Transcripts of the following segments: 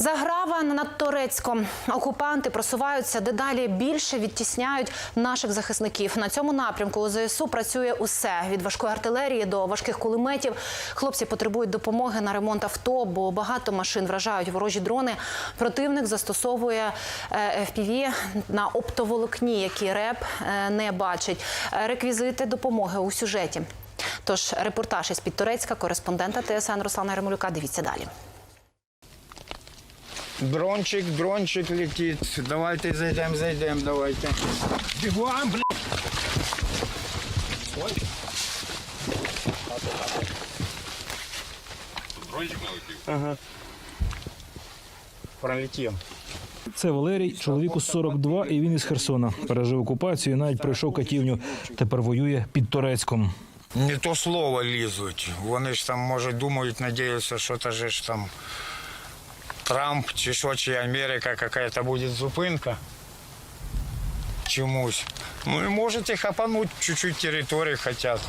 Заграва над Торецьком. Окупанти просуваються дедалі більше відтісняють наших захисників. На цьому напрямку у ЗСУ працює усе від важкої артилерії до важких кулеметів. Хлопці потребують допомоги на ремонт авто, бо багато машин вражають ворожі дрони. Противник застосовує е, FPV на оптоволокні, які РЕП е, не бачить. Реквізити допомоги у сюжеті. Тож репортаж із Підторецька, кореспондента ТСН Руслана Ремолюка. Дивіться далі. Дрончик, дрончик летит. Давайте зайдем, зайдем, давайте. Бегом, блин. Ага. Пролетел. Це Валерій, чоловіку 42, і він із Херсона. Пережив окупацію, і навіть пройшов катівню. Тепер воює під Торецьком. Не то слово лізуть. Вони ж там, може, думають, надіються, що це ж там Трамп чи що, чи Америка, какая-то буде зупинка. Чомусь. Ну і можете хапануть чуть-чуть території хотять.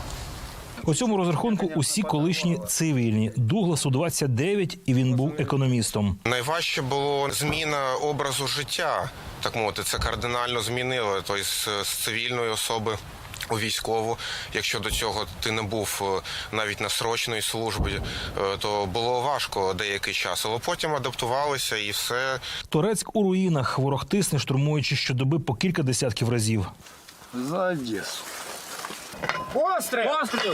У цьому розрахунку усі колишні цивільні. Дугласу 29, і він був економістом. Найважче було зміна образу життя, так мовити, це кардинально змінило. Тобто з з цивільної особи у військову, якщо до цього ти не був е, навіть на срочної службі, е, то було важко деякий час, але потім адаптувалися і все. Турецьк у руїнах. Ворог тисне, штурмуючи щодоби по кілька десятків разів. За Одесу. Постріл! Постріл!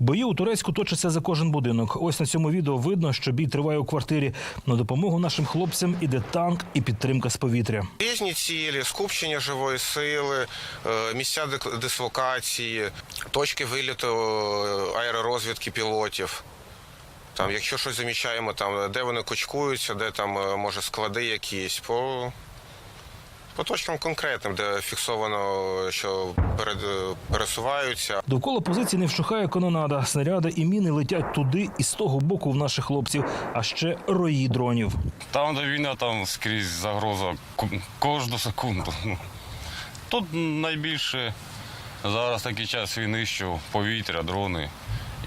Бої у Турецьку точаться за кожен будинок. Ось на цьому відео видно, що бій триває у квартирі. На допомогу нашим хлопцям іде танк і підтримка з повітря. Різні цілі, скупчення живої сили, е, місця дислокації, точки виліту е, аеророзвідки пілотів. Там, якщо щось замічаємо, там де вони кочкуються, де там е, може склади якісь, по, по точкам конкретним, де фіксовано, що перед, е, пересуваються. Довкола позиції не вщухає канонада. Снаряди і міни летять туди і з того боку в наших хлопців, а ще рої дронів. Там, де війна, там скрізь загроза ку- кожну секунду. Ну, Тут найбільше зараз такий час війни, що повітря, дрони.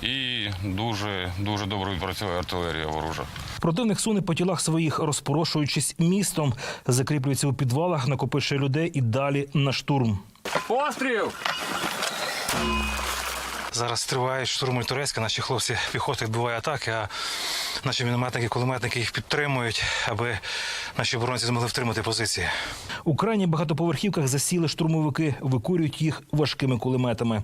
І дуже дуже добре відпрацює артилерія ворожа. Противник суне по тілах своїх, розпорошуючись містом, закріплюється у підвалах, накопичує людей і далі на штурм. Постріл! Зараз триває штурм Турецька. Наші хлопці піхоти відбиває атаки, а наші мінометники, кулеметники їх підтримують, аби наші оборонці змогли втримати позиції. У крайніх багатоповерхівках засіли штурмовики, викурюють їх важкими кулеметами.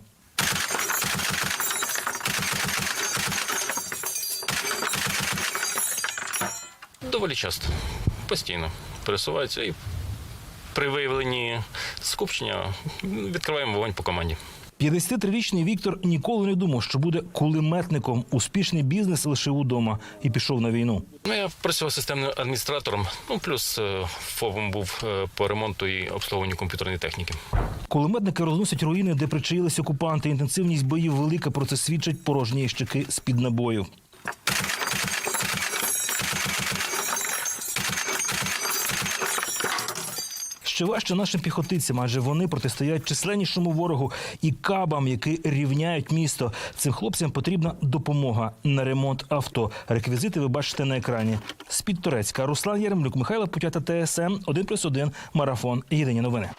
Доволі часто, постійно пересуваються і при виявленні скупчення відкриваємо вогонь по команді. 53-річний Віктор ніколи не думав, що буде кулеметником. Успішний бізнес лишив удома і пішов на війну. Ну, я працював системним адміністратором, ну плюс е, ФОВом був е, по ремонту і обслуговуванню комп'ютерної техніки. Кулеметники розносять руїни, де причаїлись окупанти. Інтенсивність боїв велика, про це свідчать порожні ящики з-під набою. Ще важче нашим піхотинцям, адже вони протистоять численнішому ворогу і кабам, які рівняють місто. Цим хлопцям потрібна допомога на ремонт авто. Реквізити ви бачите на екрані. З-під Турецька Руслан Яремлюк, Михайло Путята, ТСН 1+,1, Марафон. Єдині новини.